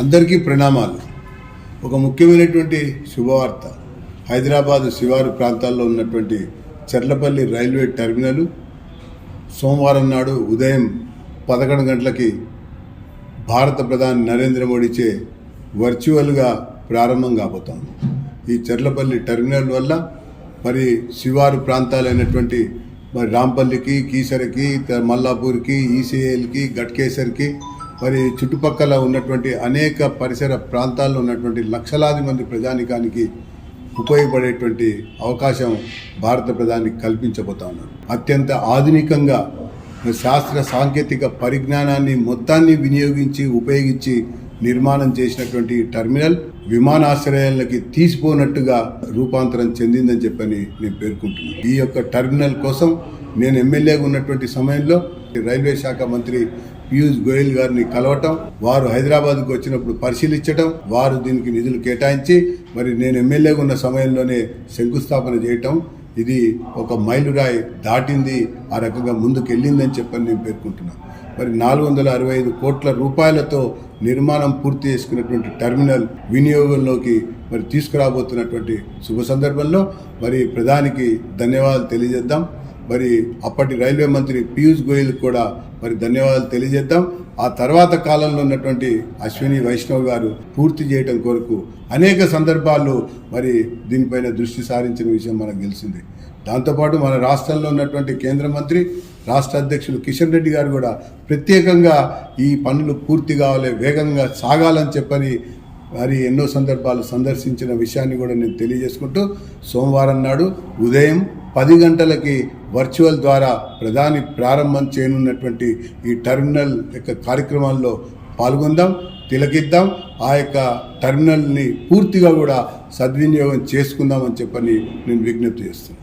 అందరికీ ప్రణామాలు. ఒక ముఖ్యమైనటువంటి శుభవార్త. హైదరాబాద్ శివారు ప్రాంతాల్లో ఉన్నటువంటి చెర్లపల్లి రైల్వే టెర్మినల్ సోమవారం నాడు ఉదయం పదకొండు గంటలకి భారత ప్రధాని నరేంద్ర మోడీచే వర్చువల్గా ప్రారంభం కాబోతోంది. ఈ చెర్లపల్లి టెర్మినల్ వల్ల మరి శివారు ప్రాంతాలైనటువంటి మరి రాంపల్లికి కీసరకి మల్లాపూర్కి ఈసీఎల్కి గట్కేసర్కి మరి చుట్టుపక్కల ఉన్నటువంటి అనేక పరిసర ప్రాంతాల్లో ఉన్నటువంటి లక్షలాది మంది ప్రజానికానికి ఉపయోగపడేటువంటి అవకాశం భారత ప్రధాని కల్పించబోతా ఉన్నారు. అత్యంత ఆధునికంగా శాస్త్ర సాంకేతిక పరిజ్ఞానాన్ని మొత్తాన్ని వినియోగించి ఉపయోగించి నిర్మాణం చేసినటువంటి టెర్మినల్ విమానాశ్రయాలకి తీసిపోనట్టుగా రూపాంతరం చెందిందని చెప్పని నేను పేర్కొంటున్నాను ఈ యొక్క టెర్మినల్ కోసం నేను ఎమ్మెల్యేగా ఉన్నటువంటి సమయంలో రైల్వే శాఖ మంత్రి పీయూష్ గోయల్ గారిని కలవటం వారు హైదరాబాద్కు వచ్చినప్పుడు పరిశీలించడం వారు దీనికి నిధులు కేటాయించి మరి నేను ఎమ్మెల్యేగా ఉన్న సమయంలోనే శంకుస్థాపన చేయటం ఇది ఒక మైలురాయి దాటింది ఆ రకంగా ముందుకు వెళ్ళిందని చెప్పని నేను పేర్కొంటున్నాను మరి నాలుగు వందల అరవై ఐదు కోట్ల రూపాయలతో నిర్మాణం పూర్తి చేసుకున్నటువంటి టెర్మినల్ వినియోగంలోకి మరి తీసుకురాబోతున్నటువంటి శుభ సందర్భంలో మరి ప్రధానికి ధన్యవాదాలు తెలియజేద్దాం. మరి అప్పటి రైల్వే మంత్రి పీయూష్ గోయల్ కూడా మరి ధన్యవాదాలు తెలియజేద్దాం. ఆ తర్వాత కాలంలో ఉన్నటువంటి అశ్విని వైష్ణవ్ గారు పూర్తి చేయడం కొరకు అనేక సందర్భాల్లో మరి దీనిపైన దృష్టి సారించిన విషయం మనకు తెలిసింది దాంతోపాటు మన రాష్ట్రంలో ఉన్నటువంటి కేంద్ర మంత్రి రాష్ట్ర అధ్యక్షులు కిషన్ రెడ్డి గారు కూడా ప్రత్యేకంగా ఈ పనులు పూర్తి కావాలి వేగంగా సాగాలని చెప్పని మరి ఎన్నో సందర్భాలు సందర్శించిన విషయాన్ని కూడా నేను తెలియజేసుకుంటూ సోమవారం నాడు ఉదయం పది గంటలకి వర్చువల్ ద్వారా ప్రధాని ప్రారంభం చేయనున్నటువంటి ఈ టెర్మినల్ యొక్క కార్యక్రమాల్లో పాల్గొందాం తిలకిద్దాం. ఆ యొక్క టెర్మినల్ని పూర్తిగా కూడా సద్వినియోగం చేసుకుందామని చెప్పని నేను విజ్ఞప్తి చేస్తున్నాను.